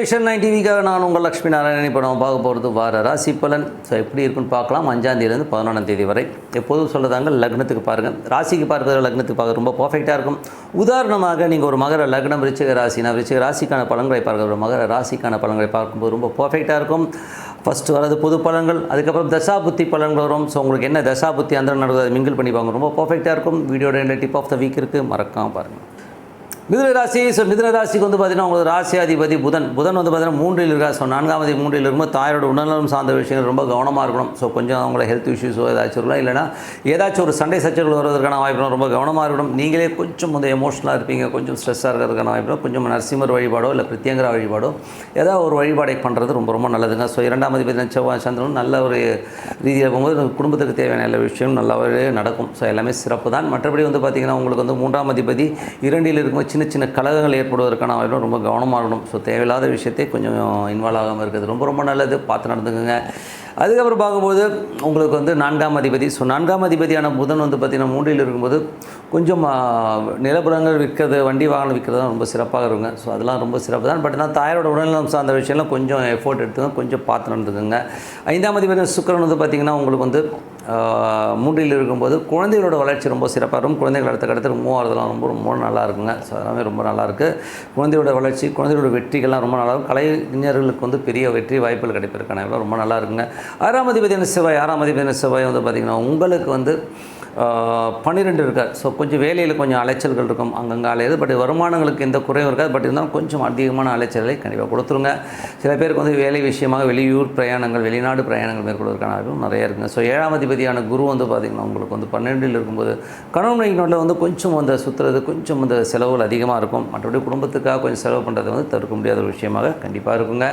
Vision nine டிவிக்காக நான் உங்கள் லக்ஷ்மி நாராயணன் இப்போ நம்ம பார்க்க போகிறது வார ராசி பலன். ஸோ எப்படி இருக்குன்னு பார்க்கலாம். அஞ்சாந்தேதியிலேருந்து பதினொன்றாம் தேதி வரை. எப்போதும் சொல்லதாங்க லக்னத்துக்கு பாருங்கள் ராசிக்கு பார்க்குறது லக்னத்துக்கு பார்க்க ரொம்ப பர்ஃபெக்டாக இருக்கும். உதாரணமாக நீங்கள் ஒரு மகர லக்னம் விருச்சிக ராசினா விருச்சிக ராசிக்கான பலன்களை பார்க்குற ஒரு மகர ராசிக்கான பலன்களை பார்க்கும்போது ரொம்ப பர்ஃபெக்டாக இருக்கும். ஃபஸ்ட்டு வரது பொது பலன்கள் அதுக்கப்புறம் தசாபுத்தி பலன்கள் வரும். ஸோ உங்களுக்கு என்ன தசாபுத்தி அந்த நடக்குது மிங்கிள் பண்ணி ரொம்ப பர்ஃபெக்டாக இருக்கும். வீடியோட டிப் ஆஃப் த வீக் இருக்குது மறக்காம பாருங்கள் மிதுன ராசி ஸோ மிதுன ராசிக்கு வந்து பார்த்தீங்கன்னா உங்களுக்கு ராசி அதிபதி புதன். புதன் வந்து பார்த்தீங்கன்னா மூன்றில் இருக்கா ஸோ நான்காவது மூன்றில் இருக்கும்போது தாயோட உடல்நலம் சார்ந்த விஷயங்கள் ரொம்ப கவனமாக இருக்கணும். ஸோ கொஞ்சம் அவங்கள ஹெல்த் இஷ்யூஸோ ஏதாச்சும் இருக்கலாம். இல்லைனா ஏதாச்சும் ஒரு சண்டை சச்சரவுகள் வருவதற்கான வாய்ப்பு ரொம்ப கவனமாக இருக்கணும். நீங்களே கொஞ்சம் வந்து எமோஷனலாக இருப்பீங்க. கொஞ்சம் ஸ்ட்ரெஸ்ஸாக இருக்கிறதுக்கான வாய்ப்பு கொஞ்சம் நரசிம்மர் வழிபாடோ இல்லை பிரத்யங்கரா வழிபாடோ ஏதாவது ஒரு வழிபாடை பண்ணுறது ரொம்ப ரொம்ப நல்லதுங்க. ஸோ இரண்டாம் அதிபதி செவ்வாய் சந்திரன் நல்ல ஒரு ரீதியில் போகும்போது குடும்பத்துக்கு தேவையான எல்லா விஷயம் நல்லாவே நடக்கும். ஸோ எல்லாமே சிறப்பு தான் மற்றபடி வந்து பார்த்திங்கன்னா உங்களுக்கு வந்து மூன்றாம் அதிபதி இரண்டில் இருக்கும்போது சின்ன சின்ன கலகங்கள் ஏற்படுவதற்கான வாய்ப்பு ரொம்ப கவனமாக இருக்கணும். ஸோ தேவையில்லாத விஷயத்தை கொஞ்சம் இன்வால்வ் ஆகாமல் இருக்கிறது ரொம்ப ரொம்ப நல்லது. பார்த்து நடந்துக்கோங்க. அதுக்கப்புறம் பார்க்கும்போது உங்களுக்கு வந்து நான்காம் அதிபதி. ஸோ நான்காம் அதிபதியான புதன் வந்து பார்த்திங்கன்னா மூன்றில் இருக்கும்போது கொஞ்சம் நிலப்புறங்கள் விற்கிறது வண்டி வாகனம் விற்கிறது தான் ரொம்ப சிறப்பாக இருக்குங்க. ஸோ அதெல்லாம் ரொம்ப சிறப்பு தான். பட் நான் தாயாரோட உடல்நலம் சார்ந்த விஷயம்லாம் கொஞ்சம் எஃபோர்ட் எடுத்துங்க. கொஞ்சம் பார்த்து நடந்துக்குங்க. ஐந்தாம் அதிபதி சுக்கிரன் வந்து பார்த்திங்கன்னா உங்களுக்கு வந்து மூன்றில் இருக்கும்போது குழந்தைகளோட வளர்ச்சி ரொம்ப சிறப்பாக இருக்கும். குழந்தைகள் அடுத்த கட்டத்தில் மூவ் ஆகிறதுலாம் ரொம்ப ரொம்ப நல்லா இருக்குங்க. ஸோ அதெல்லாமே ரொம்ப நல்லாயிருக்கு குழந்தையோட வளர்ச்சி குழந்தைகளோட வெற்றிகள்லாம் ரொம்ப நல்லா இருக்கும். கலைஞர்களுக்கு வந்து பெரிய வெற்றி வாய்ப்புகள் கிடைப்பதற்கான ரொம்ப நல்லா இருக்குங்க. ஆறாம் அதிபதியான செவ்வாய் ஆறாம் அதிபதியான செவ்வாய் வந்து பார்த்திங்கன்னா உங்களுக்கு வந்து பன்னிரெண்டு இருக்கார் ஸோ கொஞ்சம் வேலையில் கொஞ்சம் அலைச்சல்கள் இருக்கும். அங்கங்கே அலையது. பட் வருமானங்களுக்கு எந்த குறையும் இருக்காது. பட் இருந்தாலும் கொஞ்சம் அதிகமான அலைச்சலை கண்டிப்பாக கொடுத்துருங்க. சில பேருக்கு வந்து வேலை விஷயமாக வெளியூர் பிரயாணங்கள் வெளிநாடு பிரயாணங்கள் மேற்கொள்வதற்கான வாய்ப்பும் நிறைய இருக்குங்க. ஸோ ஏழாம் அதிபதியான குரு வந்து பார்த்திங்கன்னா உங்களுக்கு வந்து பன்னெண்டில் இருக்கும்போது கணவன் மனைவியோட வந்து கொஞ்சம் அந்த சுற்றுறது கொஞ்சம் அந்த செலவுகள் அதிகமாக இருக்கும். மற்றபடி குடும்பத்துக்காக கொஞ்சம் செலவு பண்ணுறது வந்து தவிர்க்க முடியாத ஒரு விஷயமாக கண்டிப்பாக இருக்குங்க.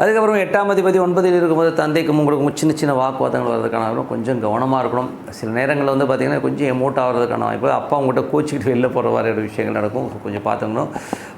அதுக்கப்புறம் எட்டாம் அதிபதி ஒன்பதில் இருக்கும்போது தந்தைக்கும் உங்களுக்கு சின்ன சின்ன வாக்குவாதங்கள் வர்றதுக்கான கொஞ்சம் கவனமாக இருக்கணும். சில நேரங்களில் வந்து பார்த்திங்கன்னா கொஞ்சம் எமோட் ஆகிறதுக்கான வாய்ப்பு. அப்பா உங்கள்கிட்ட கோச்சிக்கிட்டு வெளில போகிற மாதிரி விஷயங்கள் நடக்கும். கொஞ்சம் பார்த்துக்கணும்.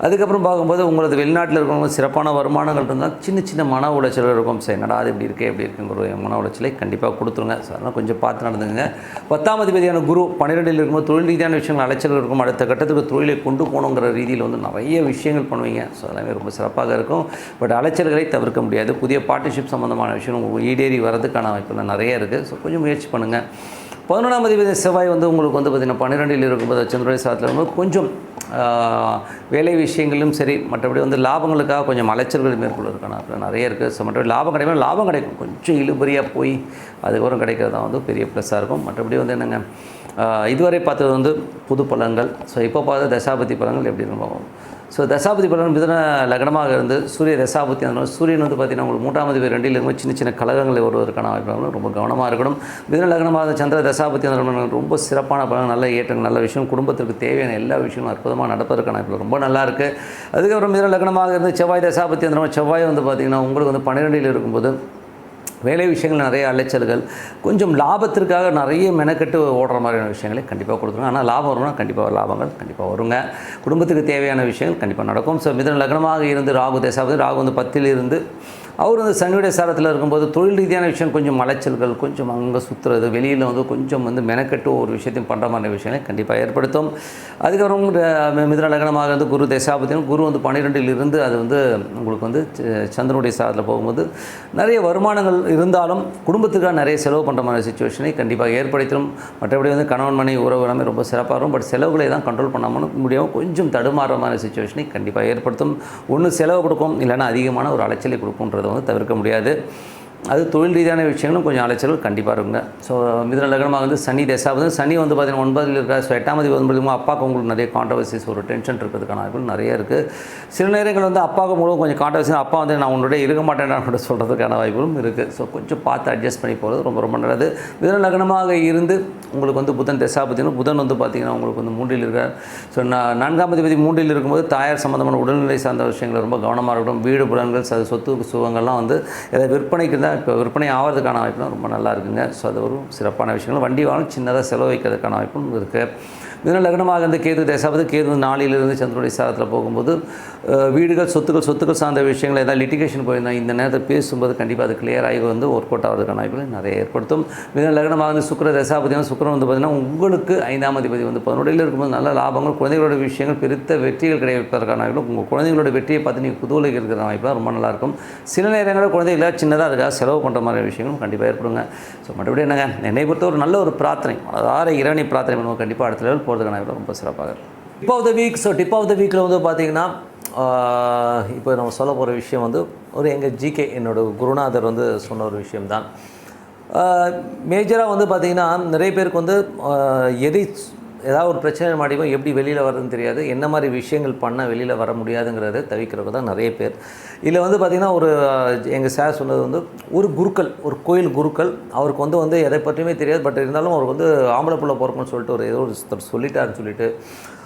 அதுக்கப்புறம் பார்க்கும்போது உங்களது வெளிநாட்டில் இருக்கிறவங்க சிறப்பான வருமானங்கள் இருந்தால் சின்ன சின்ன மன உளைச்சல் இருக்கும். சரி என்னடா அது இப்படி இருக்கே எப்படி இருக்குங்கிற மன உளைச்சலை கண்டிப்பாக கொடுத்துருங்க. ஸோ அதெல்லாம் கொஞ்சம் பார்த்து நடந்துங்க பத்தாம் அதிபதியான குரு பன்னிரெண்டில் இருக்கும்போது தொழில் ரீதியான விஷயங்கள் அலைச்சல் இருக்கும். அடுத்த கட்டத்துக்கு தொழிலை கொண்டு போகணுங்கிற ரீதியில் வந்து நிறைய விஷயங்கள் பண்ணுவீங்க. ஸோ எல்லாமே ரொம்ப சிறப்பாக இருக்கும். பட் அலைச்சல்களை தவிர்க்க முடியாது. புதிய பார்ட்னர்ஷிப் சம்மந்தமான விஷயம் உங்களுக்கு ஈடேறி வரதுக்கான வாய்ப்புகள் நிறைய இருக்குது ஸோ கொஞ்சம் முயற்சி பண்ணுங்கள் பதினொன்றாம் அதிபதி செவ்வாய் வந்து உங்களுக்கு வந்து பார்த்திங்கன்னா பன்னிரெண்டில் இருக்கும்போது சந்திரனை சாதத்தில் இருக்கும்போது கொஞ்சம் வேலை விஷயங்களிலும் சரி மற்றபடி வந்து லாபங்களுக்காக கொஞ்சம் அலைச்சல்கள் மேற்கொள்வதற்கான வாய்ப்புகள் நிறைய இருக்குது ஸோ மற்றபடி லாபம் கிடைக்கும் லாபம் கிடைக்கும். கொஞ்சம் இழுபறியாக போய் அதுக்கப்புறம் கிடைக்கிறது தான் வந்து பெரிய ப்ளஸ்ஸாக இருக்கும். மற்றபடி வந்து என்னங்க இதுவரை பார்த்தது வந்து புது பழங்கள். ஸோ இப்போ பார்த்த தசாபதி பழங்கள். எப்படி இருக்கும் ஸோ தசாபதி பலன் மிதன லக்னமாக இருந்து சூரிய தசாபதி அந்த சூரியன் வந்து பார்த்திங்கன்னா உங்களுக்கு மூன்றாம் அதிபதி ரெண்டில் இருக்கும் சின்ன சின்ன கலகங்கள் வருவதற்கான வாய்ப்பு ரொம்ப கவனமாக இருக்கணும். மிதன லக்னமாக இருந்த சந்திர தசாபதி அந்த ரொம்ப சிறப்பான பலன் நல்ல ஏற்றங்கள் நல்ல விஷயம். குடும்பத்திற்கு தேவையான எல்லா விஷயங்களும் அற்புதமாக நடப்பதற்கான வாய்ப்பு ரொம்ப நல்லா இருக்குது அதுக்கப்புறம் மிதன லக்னமாக இருந்து செவ்வாய் தசாபதி அந்த செவ்வாய் வந்து பார்த்திங்கன்னா உங்களுக்கு வந்து பன்னிரெண்டில் இருக்கும்போது வேலை விஷயங்கள் நிறைய அலைச்சல்கள் கொஞ்சம் லாபத்திற்காக நிறைய மெனக்கெட்டு ஓடுற மாதிரியான விஷயங்களை கண்டிப்பாக கொடுத்துருங்க. ஆனால் லாபம் வரும்னா கண்டிப்பாக லாபங்கள் கண்டிப்பாக வருங்க. குடும்பத்துக்கு தேவையான விஷயங்கள் கண்டிப்பாக நடக்கும். ஸோ மிதன லக்னமாக இருந்து ராகு தேசாவது ராகு வந்து பத்தில் இருந்து அவர் வந்து சனியுடைய சாரத்தில் இருக்கும்போது தொழில் ரீதியான விஷயம் கொஞ்சம் அலைச்சல்கள் கொஞ்சம் அங்கே சுற்றுறது வெளியில் வந்து கொஞ்சம் வந்து மெனக்கெட்டு ஒரு விஷயத்தையும் பண்ணுற மாதிரி விஷயங்களை கண்டிப்பாக ஏற்படுத்தும். அதுக்கப்புறம் அஹ், மிதுன லக்னமாக வந்து குரு தசாபதியும் குரு வந்து பன்னிரெண்டில் இருந்து அது வந்து உங்களுக்கு வந்து ச- சந்திரனுடைய சாரத்தில் போகும்போது நிறைய வருமானங்கள் இருந்தாலும் குடும்பத்துக்காக நிறைய செலவு பண்ணுற மாதிரி சுச்சுவேஷனை கண்டிப்பாக ஏற்படுத்திடும் மற்றபடி வந்து கணவன் மனை உறவு எல்லாமே ரொம்ப சிறப்பாக இருக்கும். பட் செலவுகளை தான் கண்ட்ரோல் பண்ணாமல் முடியாமல் கொஞ்சம் தடுமாறுற மாதிரி சுச்சுவேஷனை கண்டிப்பாக ஏற்படுத்தும். ஒன்று செலவு கொடுக்கும் இல்லைன்னா அதிகமான ஒரு அலைச்சலை கொடுக்கும்ன்றது தவிர்க்க முடியாது. அது தொழில் ரீதியான விஷயங்களும் கொஞ்சம் அலைச்சல்கள் கண்டிப்பாக இருக்குங்க. ஸோ மிதன லக்னமாக வந்து சனி தசா வந்து சனி வந்து பார்த்தீங்கன்னா ஒன்பதில் இருக்கிற ஸோ எட்டாம் தேதி ஒன்பது அப்பாவுக்கு உங்களுக்கு நிறைய கான்ட்ரவர்சிஸ் ஒரு டென்ஷன் இருக்கிறதுக்கான வாய்ப்புகள் நிறைய இருக்குது சில நேரங்கள் வந்து அப்பாவுக்கு மூலம் கொஞ்சம் கான்ட்ரவர்சி அப்பா வந்து நான் உங்களுடைய இருக்க மாட்டேன் கூட சொல்கிறதுக்கான வாய்ப்புகளும் இருக்குது ஸோ கொஞ்சம் பார்த்து அட்ஜஸ்ட் பண்ணி போகிறது ரொம்ப ரொம்ப நல்லது. மிதன லக்னமாக இருந்து உங்களுக்கு வந்து புதன் தசா பார்த்தீங்கன்னா புதன் வந்து பார்த்திங்கன்னா உங்களுக்கு வந்து மூன்றில் இருக்கிற ஸோ நான் நான்காம் அதிபதி மூன்றில் இருக்கும்போது தாயார் சம்மந்தமான உடல்நிலை சார்ந்த விஷயங்கள் ரொம்ப கவனமாக இருக்கட்டும் வீடு புலன்கள் சொத்து சுகங்கள்லாம் வந்து எதாவது விற்பனைக்கு இருந்தால் இப்போ விற்பனை ஆகிறதுக்கான வாய்ப்புலாம் ரொம்ப நல்லா இருக்குங்க. ஸோ அது ஒரு சிறப்பான விஷயங்கள். வண்டி வாங்கணும் சின்னதாக செலவு வைக்கிறதுக்கான வாய்ப்பும் இருக்குது மிதன லக்னமாக இருந்து கேது தசாவது கேது நாளிலிருந்து சந்திரனுடைய சாதத்தில் போகும்போது வீடுகள் சொத்துக்கள் சொத்துக்கள் சார்ந்த விஷயங்கள் ஏதாவது லிட்டிகேஷன் போயிருந்தால் இந்த நேரத்தில் பேசும்போது கண்டிப்பாக அது clear ஆகி வந்து ஒர்க் அவுட் ஆகிறதுக்கான வாய்ப்புகளை நிறைய ஏற்படுத்தும். மிதன லக்னமாக இருந்து சுக்கர தசாபதியான சுக்கரன் வந்து பார்த்திங்கன்னா உங்களுக்கு ஐந்தாம் அதிபதி வந்து பதினோடையில் இருக்கும்போது நல்ல லாபங்கள் குழந்தைகளோட விஷயங்கள் பெருத்த வெற்றிகள் கிடைப்பதற்கான வாய்ப்புகள் உங்கள் குழந்தைங்களோட வெற்றியை பார்த்து நீங்கள் குதூகலிக்க இருக்கிற வாய்ப்பாக ரொம்ப நல்லாயிருக்கும் சில நேரங்களில் குழந்தைகளை சின்னதாக அதுக்காக செலவு பண்ணுற மாதிரி விஷயங்களும் கண்டிப்பாக ஏற்படுங்க. ஸோ மறுபடியும் என்னங்க என்னை பொறுத்த ஒரு நல்ல ஒரு பிரார்த்தனை அதாவது இறைவனை பிரார்த்தனை பண்ணுவோம். கண்டிப்பாக அடுத்த லெவல் போகிறதுக்கான ரொம்ப சிறப்பாக இருக்கும் tip of the week so tip of the வீக்கில் வந்து பார்த்தீங்கன்னா இப்போ நம்ம சொல்ல போகிற விஷயம் வந்து ஒரு எங்கள் ஜிகே என்னோட குருநாதர் வந்து சொன்ன ஒரு விஷயம்தான். மேஜராக வந்து பார்த்திங்கன்னா நிறைய பேருக்கு வந்து எதை ஏதாவது ஒரு பிரச்சனை மாட்டிக்கும் எப்படி வெளியில் வர்றதுன்னு தெரியாது. என்ன மாதிரி விஷயங்கள் பண்ணால் வெளியில் வர முடியாதுங்கிறத தவிக்கிறவங்க தான் நிறைய பேர். இதில் வந்து பார்த்திங்கன்னா ஒரு எங்கள் சார் சொன்னது வந்து ஒரு குருக்கள் ஒரு கோயில் குருக்கள் அவருக்கு வந்து வந்து எதை பற்றியுமே தெரியாது. பட் இருந்தாலும் அவருக்கு வந்து ஆம்பளை பிள்ளை பிறக்கும்னு சொல்லிட்டு ஒரு ஏதோ ஒரு சொல்லிட்டாருன்னு சொல்லிட்டு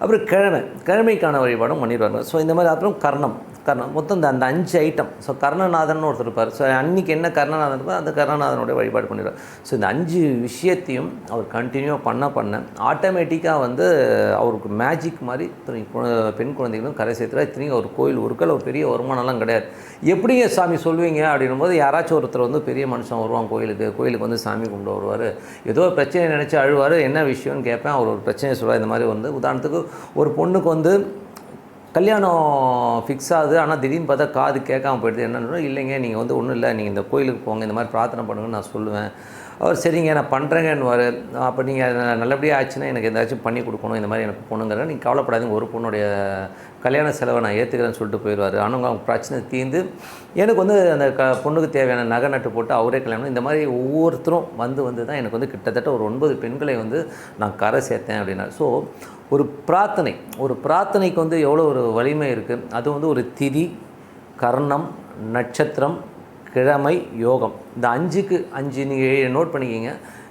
அப்புறம் கிழமை கிழமைக்கான வழிபாடும் பண்ணிடுவாங்க. ஸோ இந்த மாதிரி அப்புறம் கர்ணம். கர்ணம். மொத்தம் இந்த அந்த அஞ்சு ஐட்டம் ஸோ கர்ணநாதன் ஒருத்தர் இருப்பார். ஸோ அன்றைக்கி என்ன கர்ணநாதன் இருப்பார் அந்த கர்ணநாதனுடைய வழிபாடு பண்ணிடுவார். ஸோ இந்த அஞ்சு விஷயத்தையும் அவர் கண்டினியூவாக பண்ண பண்ண ஆட்டோமேட்டிக்காக வந்து அவருக்கு மேஜிக் மாதிரி இத்தனை கு- பெண் குழந்தைகளும் கரை சேர்த்துறா. இத்தனையும் ஒரு கோயில் உருக்கள் ஒரு பெரிய வருமானம்லாம் கிடையாது. எப்படிங்க சாமி சொல்லுவீங்க அப்படின்னும் போது யாராச்சும் ஒருத்தர் வந்து பெரிய மனுஷன் வருவான் கோயிலுக்கு கோயிலுக்கு வந்து சாமி கும்பிட வருவார். ஏதோ பிரச்சனை நினச்சி அழுவார். என்ன விஷயம்னு கேட்பேன். அவர் ஒரு பிரச்சனையை சொல்லுவார் இந்த மாதிரி வந்து உதாரணத்துக்கு ஒரு பொண்ணுக்கு வந்து கல்யாணம் ஃபிக்ஸ் ஆகுது ஆனால் திடீர்னு பார்த்தா காது கேட்காம போயிடுது. என்னன்னு இல்லைங்க நீங்கள் வந்து ஒன்றும் இல்லை நீங்கள் இந்த கோயிலுக்கு போங்க இந்த மாதிரி பிரார்த்தனை பண்ணுங்கன்னு நான் சொல்லுவேன். அவர் சரிங்க நான் பண்ணுறேங்கன்னு அப்போ நீங்கள் நல்லபடியாக ஆச்சுன்னா எனக்கு ஏதாச்சும் பண்ணி கொடுக்கணும் இந்த மாதிரி எனக்கு பொண்ணுங்கிற நீங்கள் கவலைப்படாதீங்க ஒரு பொண்ணுடைய கல்யாண செலவை நான் ஏற்றுக்கிறேன்னு சொல்லிட்டு போயிடுவார். ஆனால் அவங்க பிரச்சனை தீர்ந்து எனக்கு வந்து அந்த க பொண்ணுக்கு தேவையான நகை நட்டு போட்டு அவரே கல்யாணம் இந்த மாதிரி ஒவ்வொருத்தரும் வந்து வந்து தான் எனக்கு வந்து கிட்டத்தட்ட ஒரு ஒன்பது பெண்களை வந்து நான் கரை சேர்த்தேன் அப்படின்னா. ஸோ ஒரு பிரார்த்தனை ஒரு பிரார்த்தனைக்கு வந்து எவ்வளோ ஒரு வலிமை இருக்குது அது வந்து ஒரு திதி கர்ணம் நட்சத்திரம் கிழமை யோகம். இந்த அஞ்சுக்கு அஞ்சு நீங்கள் நோட் பண்ணிக்கிங்க.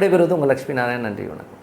விடைபெறுவது உங்கள் லக்ஷ்மி நாராயண் நன்றி வணக்கம்.